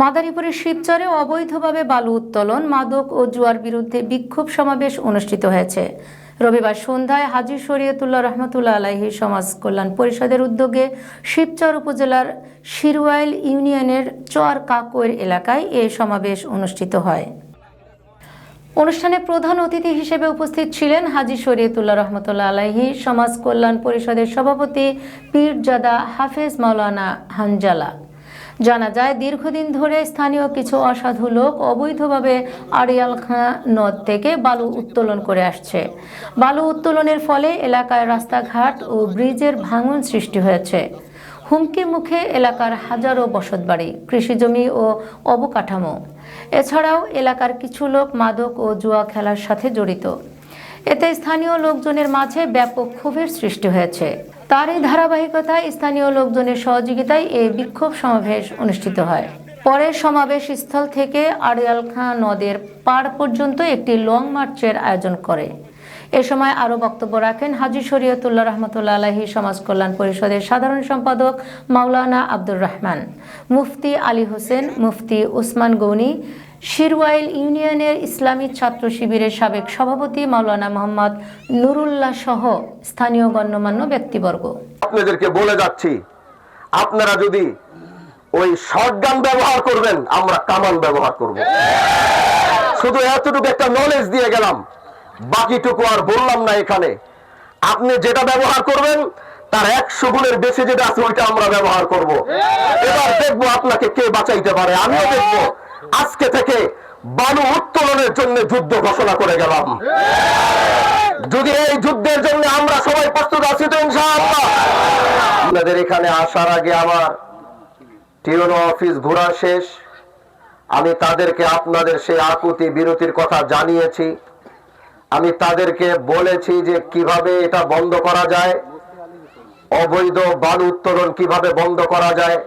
মাদারীপুরের শিবচরে অবৈধভাবে বালু উত্তোলন, মাদক ও জুয়ার বিরুদ্ধে বিক্ষোভ সমাবেশ অনুষ্ঠিত হয়েছে। রবিবার সন্ধ্যায় হাজি শরীয়তুল্লাহ রহমতুল্লাহ আলাহি সমাজ কল্যাণ পরিষদের উদ্যোগে শিবচর উপজেলার শিরওয়াইল ইউনিয়নের চর কাকৈর এলাকায় এ সমাবেশ অনুষ্ঠিত হয়। অনুষ্ঠানে প্রধান অতিথি হিসেবে উপস্থিত ছিলেন হাজি শরীয়তুল্লাহ রহমতুল্লাহ আলাহি সমাজ কল্যাণ পরিষদের সভাপতি পীরজাদা হাফেজ মাওলানা হানজালা। জানা যায়, দীর্ঘদিন ধরে স্থানীয় কিছু অসাধু লোক অবৈধভাবে আড়িয়ালখাঁ নদ থেকে বালু উত্তোলন করে আসছে। বালু উত্তোলনের ফলে এলাকায় রাস্তাঘাট ও ব্রিজের ভাঙন সৃষ্টি হয়েছে। হুমকির মুখে এলাকার হাজারো বসতবাড়ি, কৃষিজমি ও অবকাঠামো। এছাড়াও এলাকার কিছু লোক মাদক ও জুয়া খেলার সাথে জড়িত। এতে স্থানীয় লোকজনের মাঝে ব্যাপক ক্ষোভের সৃষ্টি হয়েছে। তারই ধারাবাহিকতায় স্থানীয় লোকজনের সহযোগিতায় এই বিক্ষোভ সমাবেশ অনুষ্ঠিত হয়। পরে সমাবেশ স্থল থেকে আড়িয়াল খাঁ নদের পার পর্যন্ত একটি লং মার্চের আয়োজন করে। এ সময় আরও বক্তব্য রাখেন হাজি শরীয়তুল্লাহ রহমতুল্লা আলাহি সমাজ কল্যাণ পরিষদের সাধারণ সম্পাদক মাওলানা আব্দুর রহমান, মুফতি আলী হোসেন, মুফতি ওসমান গৌনি শিরওয়াইল ইউনিয়নের ইসলামী ছাত্র শিবিরের সাবেক সভাপতি মাওলানা মোহাম্মদ নুরুল্লাহ সহ স্থানীয় গণ্যমান্য ব্যক্তিবর্গ। আপনাদেরকে বলে যাচ্ছি, আপনারা যদি ওই শর্টগান ব্যবহার করবেন, আমরা কামান ব্যবহার করব। শুধু এতটুকু একটা নলেজ দিয়ে গেলাম, বাকিটুকু আর বললাম না এখানে। আপনি যেটা ব্যবহার করবেন, তার একশো গুণের বেশি যেটা আছে, ওইটা আমরা ব্যবহার করব। এবার দেখব আপনাকে কে বাঁচাইতে পারে, আমিও দেখব। আজকে থেকে বালু উত্তোলনের জন্য যুদ্ধ ঘোষণা করে গেলাম। যদি এই যুদ্ধের জন্য আমরা সবাই প্রস্তুত আছি তো আপনাদের এখানে আসার আগে আমার টিওনো অফিস ঘোরা শেষ। আমি তাদেরকে আপনাদের সেই আকুতি বিরতির কথা জানিয়েছি। আমি তাদেরকে বলেছি যে কীভাবে এটা বন্ধ করা যায়, অবৈধ বালু উত্তোলন কীভাবে বন্ধ করা যায়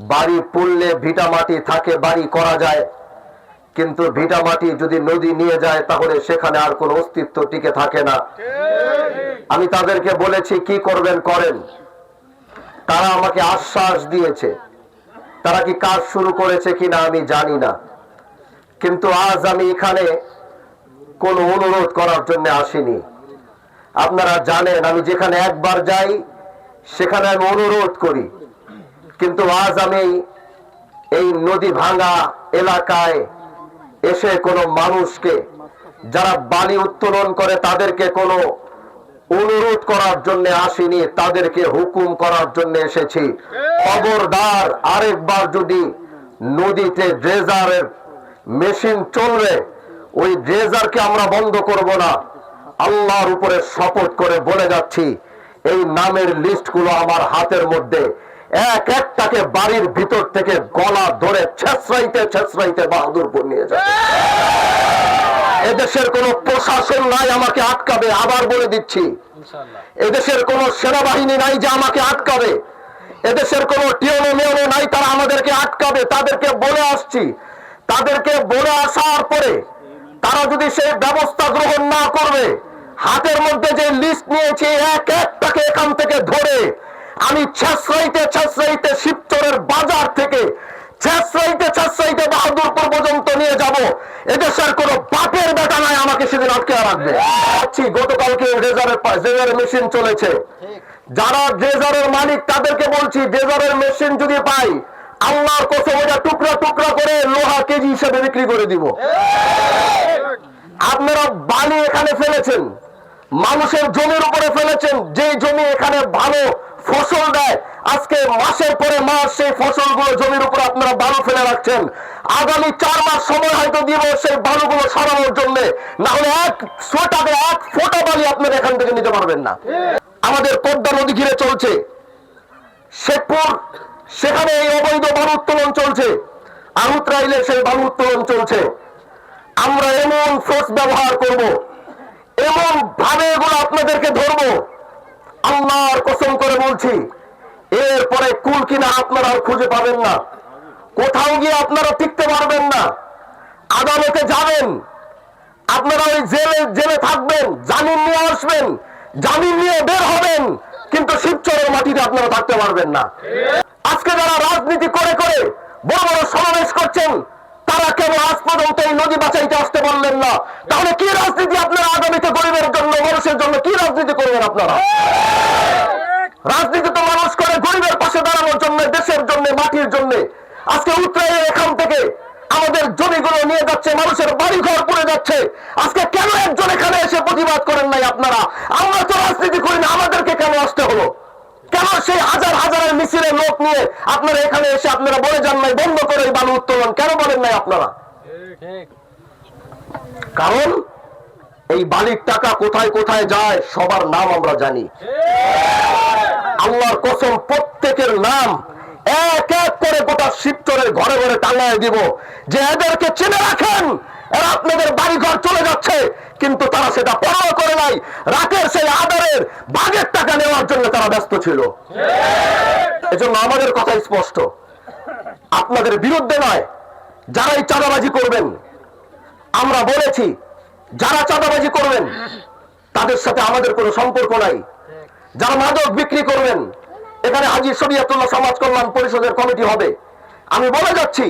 বাড়ি পুললে ভিটা মাটি থাকে, বাড়ি করা যায়। কিন্তু ভিটা মাটি যদি নদী নিয়ে যায়, তাহলে সেখানে আর কোনো অস্তিত্ব টিকে থাকে না। আমি তাদেরকে বলেছি, কি করবেন, করেন। তারা আমাকে আশ্বাস দিয়েছে। তারা কি কাজ শুরু করেছে কিনা আমি জানি না। কিন্তু আজ আমি এখানে কোনো অনুরোধ করার জন্য আসিনি। আপনারা জানেন, আমি যেখানে একবার যাই, সেখানে আমি অনুরোধ করি। কিন্তু আজ আমি এই নদী ভাঙা এলাকায় এসে কোনো মানুষকে, যারা বালি উত্তোলন করে তাদেরকে কোনো অনুরোধ করার জন্য আসিনি, তাদেরকে হুকুম করার জন্য এসেছি। খবরদার আরেকবার যদি নদীতে ড্রেজারের মেশিন চলবে, ওই ড্রেজারকে আমরা বন্ধ করব না। আল্লাহর উপরে শপথ করে বলে যাচ্ছি, এই নামের লিস্টগুলো আমার হাতের মধ্যে। এক একটাকে বাড়ির ভিতর থেকে গলা ধরে ছেসরাইতে ছেসরাইতে বাহাদুরপুর নিয়ে যাবে। এদেশের কোন প্রশাসন নাই আমাকে আটকাবে আবার বলে দিচ্ছি। এদেশের কোন সেনাবাহিনী নাই যে আমাকে আটকাবে। এদেশের কোন টিয়নো মেয়নো নাই তারা আমাদেরকে আটকাবে। তাদেরকে বলে আসছি। তাদেরকে বলে আসার পরে তারা যদি সেই ব্যবস্থা গ্রহণ না করবে হাতের মধ্যে যে লিস্ট নিয়েছে এক একটাকে এখান থেকে ধরে আমি ছেসরাইতে ছেসরাইতে শিবচরের বাজার থেকে ছেসরাইতে ছেসরাইতে বাহাদুরপুর পর্যন্ত নিয়ে যাব। এদেশের কোন বাপের বেটা নাই আমাকে সেদিন আটকে রাখবে। আচ্ছি গতকালকে রেজারের রেজারের মেশিন চলেছে। যারা ড্রেজারের মালিক তাদেরকে বলছি ড্রেজারের মেশিন যদি পাই, আল্লাহর কসম এটা টুকরা টুকরা করে লোহা কেজি হিসেবে বিক্রি করে দিব। আপনারা বালি এখানে ফেলেছেন। মানুষের জমির উপরে ফেলেছেন। যে জমি এখানে ভালো ফসল দেয়। আজকে মাসের পরে মাস সেই ফসলগুলো জমির উপর আপনারা বালু ফেলে রাখছেন। আগামী চার মাস সময় হয়তো দিব সেই বালুগুলো সরানোর জন্য। না হলে এক সোটাকে এক ফোটা বালি আপনারা এখান থেকে নিতে পারবেন না। আমাদের পদ্মা নদী ঘিরে চলছে। শেখপুর, সেখানে এই অবৈধ বালু উত্তোলন চলছে। আহুত্রাইলে সেই বালু উত্তোলন চলছে। আমরা এমন ফোর্স ব্যবহার করব। এমন ভাবে এগুলো আপনাদেরকে ধরবো। আল্লাহর কসম করে বলছি, এরপরে কুল কিনা আপনারা আর খুঁজে পাবেন না। কোথাও গিয়ে আপনারা টিকতে পারবেন না। আদালতে যাবেন। আপনারা ওই জেলে জেলে থাকবেন, জামিন নিয়ে আসবেন, জামিন নিয়ে বের হবেন, কিন্তু শিবচরের মাটিতে আপনারা থাকতে পারবেন না। আজকে যারা রাজনীতি করে করে বড় বড় সমাবেশ পর্যন্ত এই নদী বাঁচাইতে আসতে পারলেন না। তাহলে কি রাজনীতি আপনারা আগামীতে গরিবের জন্য, মানুষের জন্য কি রাজনীতি করবেন আপনারা? রাজনীতি তো মানুষ করে গরিবের পাশে দাঁড়ানোর জন্য, দেশের জন্য, মাটির জন্য। আজকে উত্তরায় এখান থেকে আমাদের জমিগুলো নিয়ে যাচ্ছে, মানুষের বাড়ি ঘর পড়ে যাচ্ছে। আজকে কেন একজন এখানে এসে প্রতিবাদ করেন নাই আপনারা? আমরা তো রাজনীতি করি না, আমাদেরকে কেন আসতে হলো? কেন সেই হাজার হাজারের মিছিলের লোক নিয়ে আপনারা এখানে এসে আপনারা বলে যান নাই, বন্ধ করে বালু উত্তোলন? কেন বলেন নাই আপনারা? কারণ এই বালির টাকা কোথায় কোথায় যায় সবার নাম আমরা জানি। আল্লাহর কসম প্রত্যেকের নাম এক এক করে গোটা শিবচরের ঘরে ঘরে টাঙায় দিব। যে এদেরকে চিনে রাখেন এরা আপনাদের বাড়ি ঘর চলে যাচ্ছে কিন্তু তারা সেটা পরোয়া করে নাই। রাতের সেই আদারের বাঘের টাকা নেওয়ার জন্য তারা ব্যস্ত ছিল। এজন্য আমাদের কথা স্পষ্ট। আপনাদের বিরুদ্ধে নয় যারাই চাঁদাবাজি করবেন, আমরা বলেছি, যারা চাঁদাবাজি করবেন, তাদের সাথে আমাদের কোনো সম্পর্ক নাই। যারা মাদক বিক্রি করবেন, এখানে হাজি শরিয়াতুল্লাহ সমাজ কল্যাণ পরিষদের কমিটি হবে। আমি বলে যাচ্ছি,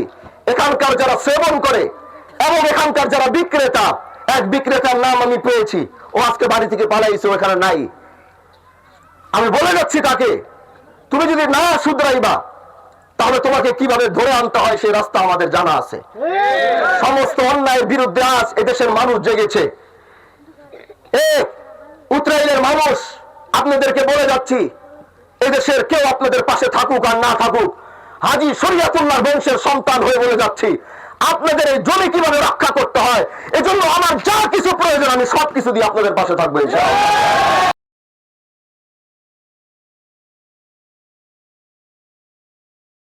এখানকার যারা সেবন করে এবং এখানকার যারা বিক্রেতা, এক বিক্রেতার নাম আমি পেয়েছি, ও আজকে বাড়ি থেকে পালাইছে, ও এখানে নাই। আমি বলে যাচ্ছি তাকে, তুমি যদি না শুধরাইবা তাহলে তোমাকে কীভাবে ধরে আনতে হয় সেই রাস্তা আমাদের জানা আছে। সমস্ত অন্যায়ের বিরুদ্ধে আজ এদেশের মানুষ জেগেছে। উত্তরাইলের মানুষ, আপনাদেরকে বলে যাচ্ছি, এদেশের কেউ আপনাদের পাশে থাকুক আর না থাকুক, হাজি শরিয়াতুল্লাহ বংশের সন্তান হয়ে বলে যাচ্ছি, আপনাদের এই জমি কীভাবে রক্ষা করতে হয়? এজন্য আমার যা কিছু প্রয়োজন আমি সব কিছু দিয়ে আপনাদের পাশে থাকব, ইনশাআল্লাহ।